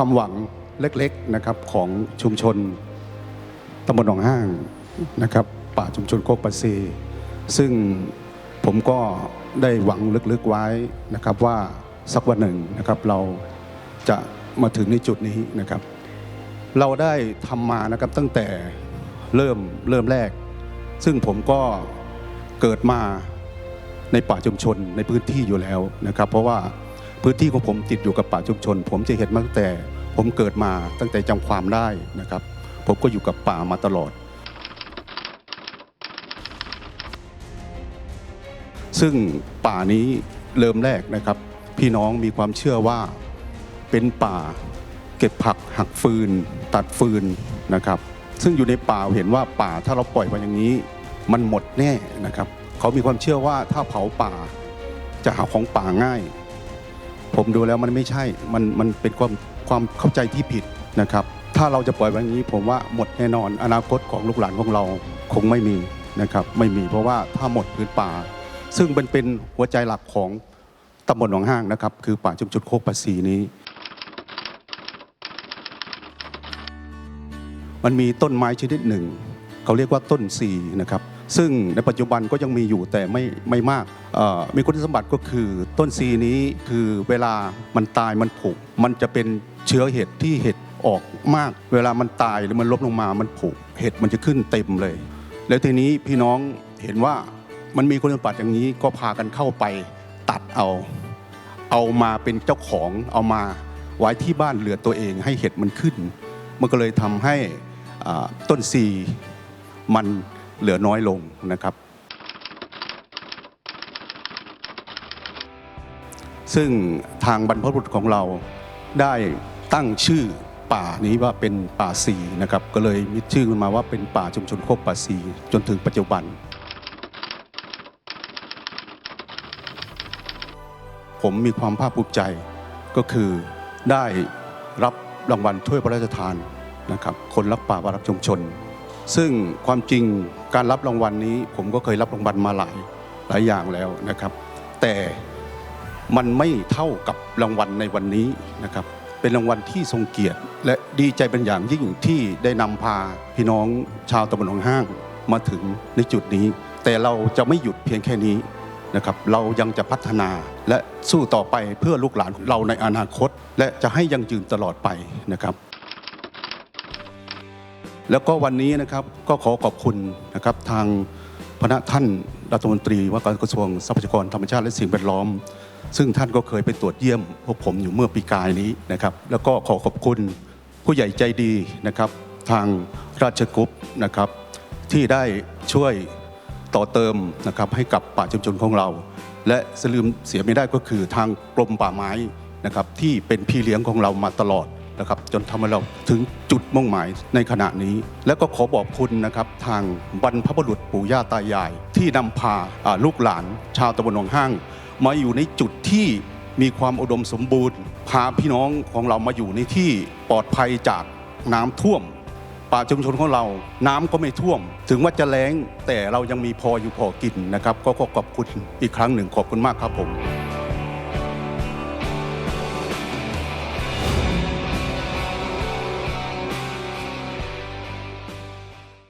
ความหวังเล็กๆนะครับของชุมชนตำบลหนองห้างนะครับ ป่าชุมชนโคกปะเซซึ่งผมก็ได้หวังลึกๆไว้นะครับว่าสักวันหนึ่งนะครับเราจะมาถึงในจุดนี้นะครับ เราได้ทำมานะครับตั้งแต่เริ่มเริ่มแรก ซึ่งผมก็เกิดมาในป่าชุมชนในพื้นที่อยู่แล้วนะครับ เพราะว่า พื้นที่ของผมติดอยู่กับป่าชุมชน ผมจะเห็นมาตั้งแต่ ผมเกิดมาตั้งแต่จำความได้นะครับ ผมก็อยู่กับป่ามาตลอด ซึ่งป่านี้เริ่มแรกนะครับ พี่น้องมีความเชื่อว่าเป็นป่าเก็บผักหักฟืน ตัดฟืนนะครับ ซึ่งอยู่ในป่าเห็นว่าป่าถ้าเราปล่อยไว้อย่างนี้ มันหมดแน่นะครับ เขามีความเชื่อว่าถ้าเผาป่าจะหาของป่าง่าย ผมดูแล้วมันไม่ใช่ มันมันเป็นความความเข้าใจที่ผิดนะครับ ถ้าเราจะปล่อยไว้อย่างนี้ผมว่าหมดแน่นอนอนาคตของลูกหลานของเราคงไม่มีนะครับไม่มีเพราะว่าถ้าหมดพื้นป่า ซึ่งมันเป็นหัวใจหลักของตำบลหนองห้างนะครับ คือป่าชุมชนโคกประสีนี้ มันมีต้นไม้ชนิดหนึ่ง เขาเรียกว่าต้นซีนะครับ ซึ่งในปัจจุบันก็ยังมีอยู่แต่ไม่ไม่มาก มีคุณสมบัติก็คือต้นซีนี้คือเวลามันตายมันผุมันจะเป็นเชื้อเห็ดที่เห็ดออกมาก เวลามันตายหรือมันลบลงมามันผุเห็ดมันจะขึ้นเต็มเลย แล้วทีนี้พี่น้องเห็นว่ามันมีคุณสมบัติอย่างนี้ก็พากันเข้าไปตัดเอา เอามาเป็นเจ้าของเอามาไว้ที่บ้านเหลือตัวเองให้เห็ดมันขึ้น มันก็เลยทำให้ต้นซีมัน เหลือน้อยลงนะครับ ซึ่งทางบรรพบุรุษของเราได้ตั้งชื่อป่านี้ว่าเป็นป่าซีนะครับ ก็เลยมีชื่อขึ้นมาว่าเป็นป่าชุมชนโคกป่าซีจนถึงปัจจุบัน ผมมีความภาคภูมิใจก็คือได้รับรางวัลถ้วยพระราชทานนะครับ คนรักป่าวารักชุมชน ซึ่งความจริงการรับรางวัลนี้ ผมก็เคยรับรางวัลมาหลายหลายอย่างแล้วนะครับ แต่มันไม่เท่ากับรางวัลในวันนี้นะครับ เป็นรางวัลที่ทรงเกียรติ และดีใจเป็นอย่างยิ่งที่ได้นำพาพี่น้องชาวตำบลหนองห้างมาถึงในจุดนี้ แต่เราจะไม่หยุดเพียงแค่นี้นะครับเรายังจะพัฒนาและสู้ต่อไปเพื่อลูกหลานของเราในอนาคต และจะให้ยังยืนตลอดไปนะครับ แล้วก็วันนี้นะครับก็ขอขอบคุณนะครับทางพระท่านรัฐมนตรีว่าการกระทรวงทรัพยากรธรรมชาติและสิ่งแวดล้อม ซึ่งท่านก็เคยไปตรวจเยี่ยมพวกผมอยู่เมื่อปีกายนี้นะครับ แล้วก็ขอขอบคุณผู้ใหญ่ใจดีนะครับ ทางราชกุ๊ปนะครับ ที่ได้ช่วยต่อเติมนะครับให้กับป่าชุมชนของเรา และสลืมเสียไม่ได้ก็คือทางกรมป่าไม้นะครับที่เป็นพี่เลี้ยงของเรามาตลอด นะครับจนทำให้เราถึงจุดมุ่งหมายในขณะนี้ แล้วก็ขอบอกคุณนะครับทางบรรพบุรุษปู่ย่าตายาย ที่นำพาลูกหลาน ชาวตำบลหนองห้าง มาอยู่ในจุดที่มีความอุดมสมบูรณ์ พาพี่น้องของเรามาอยู่ในที่ปลอดภัยจากน้ำท่วมป่าชุมชนของเราน้ำก็ไม่ท่วม ถึงว่าจะแล้งแต่เรายังมีพออยู่พอกินนะครับ ก็ขอขอบคุณอีกครั้งหนึ่งขอบคุณมากครับผม